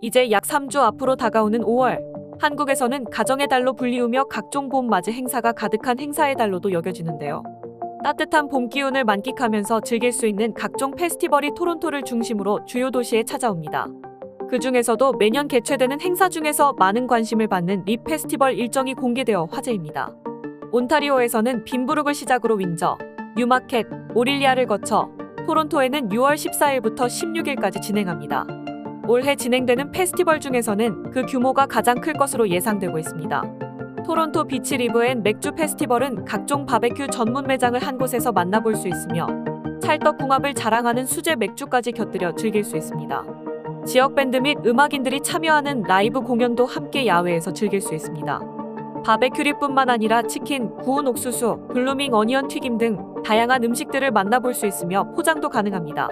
이제 약 3주 앞으로 다가오는 5월. 한국에서는 가정의 달로 불리우며 각종 봄 맞이 행사가 가득한 행사의 달로도 여겨지는데요. 따뜻한 봄 기운을 만끽하면서 즐길 수 있는 각종 페스티벌이 토론토를 중심으로 주요 도시에 찾아옵니다. 그 중에서도 매년 개최되는 행사 중에서 많은 관심을 받는 립 페스티벌 일정이 공개되어 화제입니다. 온타리오에서는 빈부룩을 시작으로 윈저, 뉴마켓, 오릴리아를 거쳐 토론토에는 6월 14일부터 16일까지 진행합니다. 올해 진행되는 페스티벌 중에서는 그 규모가 가장 클 것으로 예상되고 있습니다. 토론토 비치 리브 앤 맥주 페스티벌은 각종 바베큐 전문 매장을 한 곳에서 만나볼 수 있으며 찰떡궁합을 자랑하는 수제 맥주까지 곁들여 즐길 수 있습니다. 지역 밴드 및 음악인들이 참여하는 라이브 공연도 함께 야외에서 즐길 수 있습니다. 바베큐리뿐만 아니라 치킨, 구운 옥수수, 블루밍 어니언 튀김 등 다양한 음식들을 만나볼 수 있으며 포장도 가능합니다.